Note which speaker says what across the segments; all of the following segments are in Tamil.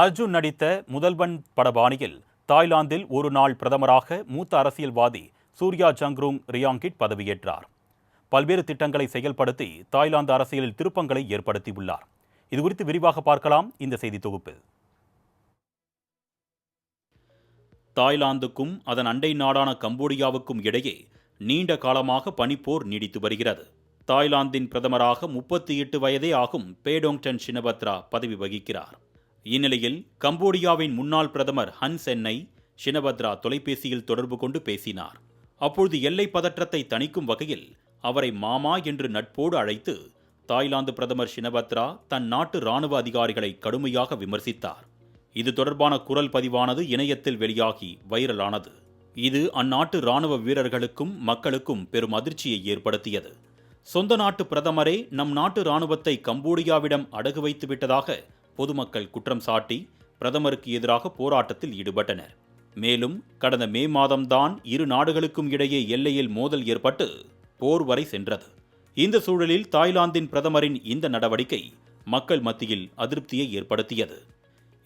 Speaker 1: அர்ஜுன் நடித்த முதல்வன் படபாணியில் தாய்லாந்தில் ஒரு நாள் பிரதமராக மூத்த அரசியல்வாதி சூர்யா ஜங்ரூங் ரியாங்கிட் பதவியேற்றார் பல்வேறு திட்டங்களை செயல்படுத்தி தாய்லாந்து அரசியலில் திருப்பங்களை ஏற்படுத்தியுள்ளார் இது குறித்து விரிவாக பார்க்கலாம் இந்த செய்தி தொகுப்பு
Speaker 2: தாய்லாந்துக்கும் அதன் அண்டை நாடான கம்போடியாவுக்கும் இடையே நீண்ட காலமாக பனிப்போர் நீடித்து வருகிறது தாய்லாந்தின் பிரதமராக முப்பத்தி எட்டு வயதே ஆகும் பேடோங்டன் சினபத்ரா பதவி வகிக்கிறார் இந்நிலையில் கம்போடியாவின் முன்னாள் பிரதமர் ஹன் சென்னை ஷினபத்ரா தொலைபேசியில் தொடர்பு கொண்டு பேசினார் அப்பொழுது எல்லை பதற்றத்தை தணிக்கும் வகையில் அவரை மாமா என்று நட்போடு அழைத்து தாய்லாந்து பிரதமர் ஷினபத்ரா தன் நாட்டு ராணுவ அதிகாரிகளை கடுமையாக விமர்சித்தார் இது தொடர்பான குரல் பதிவானது இணையத்தில் வெளியாகி வைரலானது இது அந்நாட்டு இராணுவ வீரர்களுக்கும் மக்களுக்கும் பெரும் அதிர்ச்சியை ஏற்படுத்தியது சொந்த நாட்டு பிரதமரே நம் நாட்டு ராணுவத்தை கம்போடியாவிடம் அடகு வைத்துவிட்டதாக விட்டதாக பொதுமக்கள் குற்றம் சாட்டி பிரதமருக்கு எதிராக போராட்டத்தில் ஈடுபட்டனர் மேலும் கடந்த மே மாதம்தான் இரு நாடுகளுக்கும் இடையே எல்லையில் மோதல் ஏற்பட்டு போர் வரை சென்றது இந்த சூழலில் தாய்லாந்தின் பிரதமரின் இந்த நடவடிக்கை மக்கள் மத்தியில் அதிருப்தியை ஏற்படுத்தியது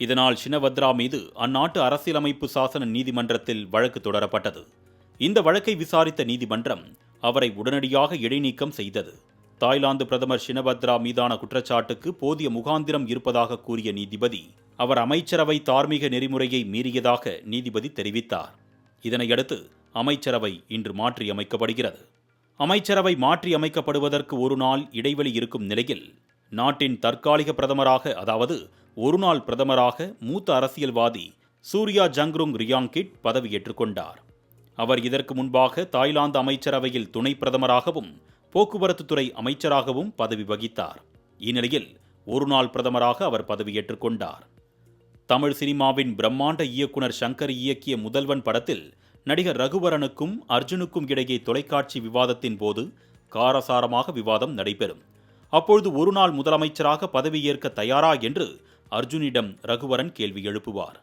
Speaker 2: இதனால் ஷினவத்ரா மீது அந்நாட்டு அரசியலமைப்பு சாசன நீதிமன்றத்தில் வழக்கு தொடரப்பட்டது இந்த வழக்கை விசாரித்த நீதிமன்றம் அவரை உடனடியாக இடைநீக்கம் செய்தது தாய்லாந்து பிரதமர் ஷினபத்ரா மீதான குற்றச்சாட்டுக்கு போதிய முகாந்திரம் இருப்பதாக கூறிய நீதிபதி அவர் அமைச்சரவை தார்மீக நெறிமுறையை மீறியதாக நீதிபதி தெரிவித்தார் இதனையடுத்து அமைச்சரவை இன்று மாற்றியமைக்கப்படுகிறது அமைச்சரவை மாற்றியமைக்கப்படுவதற்கு ஒரு நாள் இடைவெளி இருக்கும் நிலையில் நாட்டின் தற்காலிக பிரதமராக அதாவது ஒருநாள் பிரதமராக மூத்த அரசியல்வாதி சூர்யா ஜங்ருங் ரியாங்கிட் பதவியேற்றுக் கொண்டார் அவர் இதற்கு முன்பாக தாய்லாந்து அமைச்சரவையில் துணை பிரதமராகவும் போக்குவரத்து துறை அமைச்சராகவும் பதவி வகித்தார் இந்நிலையில் ஒருநாள் பிரதமராக அவர் பதவியேற்றுக் கொண்டார் தமிழ் சினிமாவின் பிரம்மாண்ட இயக்குனர் சங்கர் இயக்கிய முதல்வன் படத்தில் நடிகர் ரகுவரனுக்கும் அர்ஜுனுக்கும் இடையே தொலைக்காட்சி விவாதத்தின் போது காரசாரமாக விவாதம் நடைபெறும் அப்பொழுது ஒருநாள் முதலமைச்சராக பதவியேற்க தயாரா என்று அர்ஜுனிடம் ரகுவரன் கேள்வி எழுப்புவார்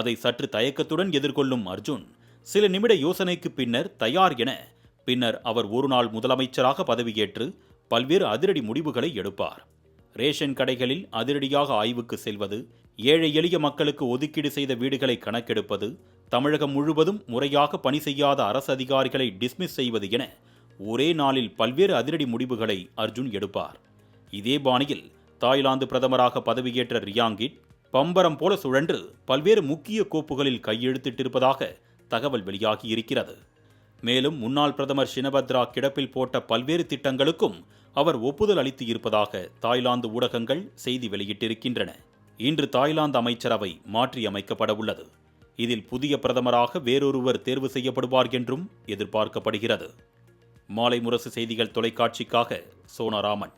Speaker 2: அதை சற்று தயக்கத்துடன் எதிர்கொள்ளும் அர்ஜுன் சில நிமிட யோசனைக்கு பின்னர் தயார் என பின்னர் அவர் ஒரு நாள் முதலமைச்சராக பதவியேற்று பல்வேறு அதிரடி முடிவுகளை எடுப்பார் ரேஷன் கடைகளில் அதிரடியாக ஆய்வுக்கு செல்வது ஏழை எளிய மக்களுக்கு ஒதுக்கீடு செய்த வீடுகளை கணக்கெடுப்பது தமிழகம் முழுவதும் முறையாக பணி செய்யாத அரசு அதிகாரிகளை டிஸ்மிஸ் செய்வது என ஒரே நாளில் பல்வேறு அதிரடி முடிவுகளை அர்ஜுன் எடுப்பார் இதே பாணியில் தாய்லாந்து பிரதமராக பதவியேற்ற ரியாங்கிட் பம்பரம் போல சுழன்று பல்வேறு முக்கிய கோப்புகளில் கையெழுத்திட்டிருப்பதாக தகவல் வெளியாகி இருக்கிறது மேலும் முன்னாள் பிரதமர் ஷினபத்ரா கிடப்பில் போட்ட பல்வேறு திட்டங்களுக்கும் அவர் ஒப்புதல் அளித்து இருப்பதாக தாய்லாந்து ஊடகங்கள் செய்தி வெளியிட்டிருக்கின்றன இன்று தாய்லாந்து அமைச்சரவை மாற்றியமைக்கப்பட உள்ளது இதில் புதிய பிரதமராக வேறொருவர் தேர்வு செய்யப்படுவார் என்றும் எதிர்பார்க்கப்படுகிறது மாலை முரசு செய்திகள் தொலைக்காட்சிக்காக சோனாராமன்